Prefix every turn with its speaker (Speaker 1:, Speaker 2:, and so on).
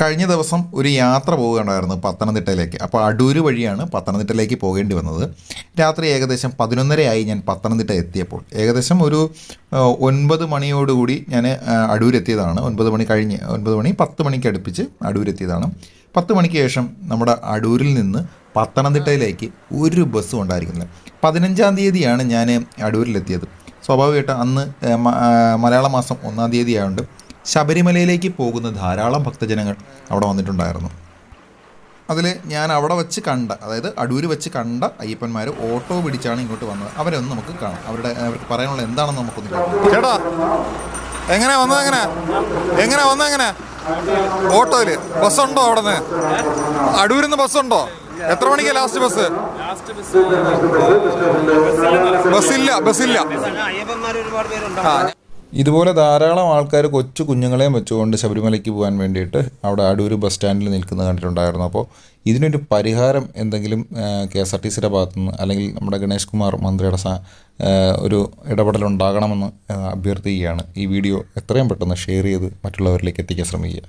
Speaker 1: കഴിഞ്ഞ ദിവസം ഒരു യാത്ര പോവുകയുണ്ടായിരുന്നു പത്തനംതിട്ടയിലേക്ക്. അപ്പോൾ അടൂര് വഴിയാണ് പത്തനംതിട്ടയിലേക്ക് പോകേണ്ടി വന്നത്. രാത്രി ഏകദേശം പതിനൊന്നരയായി ഞാൻ പത്തനംതിട്ട എത്തിയപ്പോൾ. ഏകദേശം ഒരു ഒൻപത് മണിയോടുകൂടി ഞാൻ അടൂരെത്തിയതാണ് ഒൻപത് മണി കഴിഞ്ഞ് ഒൻപത് മണി പത്ത് മണിക്ക് അടുപ്പിച്ച് അടൂരെത്തിയതാണ് പത്ത് മണിക്ക് ശേഷം നമ്മുടെ അടൂരിൽ നിന്ന് പത്തനംതിട്ടയിലേക്ക് ഒരു ബസ്സും ഉണ്ടായിരിക്കുന്നില്ല. പതിനഞ്ചാം തീയതിയാണ് ഞാൻ അടൂരിലെത്തിയത്. സ്വാഭാവികമായിട്ട് അന്ന് മലയാള മാസം ഒന്നാം തീയതി ആയതുകൊണ്ട് ശബരിമലയിലേക്ക് പോകുന്ന ധാരാളം ഭക്തജനങ്ങൾ അവിടെ വന്നിട്ടുണ്ടായിരുന്നു. അതിൽ ഞാൻ അവിടെ വെച്ച് കണ്ട അതായത് അടൂര് വെച്ച് കണ്ട അയ്യപ്പന്മാർ ഓട്ടോ പിടിച്ചാണ് ഇങ്ങോട്ട് വന്നത്. അവരെ ഒന്ന് നമുക്ക് കാണാം. അവരുടെ അവർക്ക് പറയാനുള്ള എന്താണെന്ന് നമുക്കൊന്ന് കേൾക്കാം.
Speaker 2: ചേട്ടാ എങ്ങനെ വന്നത് എങ്ങനെ? എങ്ങനെ വന്നത് എങ്ങനെ? ഓട്ടോയിൽ. ബസ്സുണ്ടോ അവിടെ നിന്ന് അടൂരിന്ന് ബസ്സുണ്ടോ? എത്ര മണിക്കാ ലാസ്റ്റ് ബസ് ബസ്സില്ല ബസ്സില്ല. ആ
Speaker 1: ഇതുപോലെ ധാരാളം ആൾക്കാർ കൊച്ചു കുഞ്ഞുങ്ങളെയും വെച്ചുകൊണ്ട് ശബരിമലയ്ക്ക് പോകാൻ വേണ്ടിയിട്ട് അവിടെ അടൂർ ബസ് സ്റ്റാൻഡിൽ നിൽക്കുന്നത് കണ്ടിട്ടുണ്ടായിരുന്നു. അപ്പോൾ ഇതിനൊരു പരിഹാരം എന്തെങ്കിലും കെ എസ് ആർ ടി സിയുടെ ഭാഗത്തുനിന്ന് അല്ലെങ്കിൽ നമ്മുടെ ഗണേഷ് കുമാർ മന്ത്രിയുടെ ഒരു ഇടപെടൽ ഉണ്ടാകണമെന്ന് അഭ്യർത്ഥിക്കുകയാണ്. ഈ വീഡിയോ എത്രയും പെട്ടെന്ന് ഷെയർ ചെയ്ത് മറ്റുള്ളവരിലേക്ക് എത്തിക്കാൻ ശ്രമിക്കുക.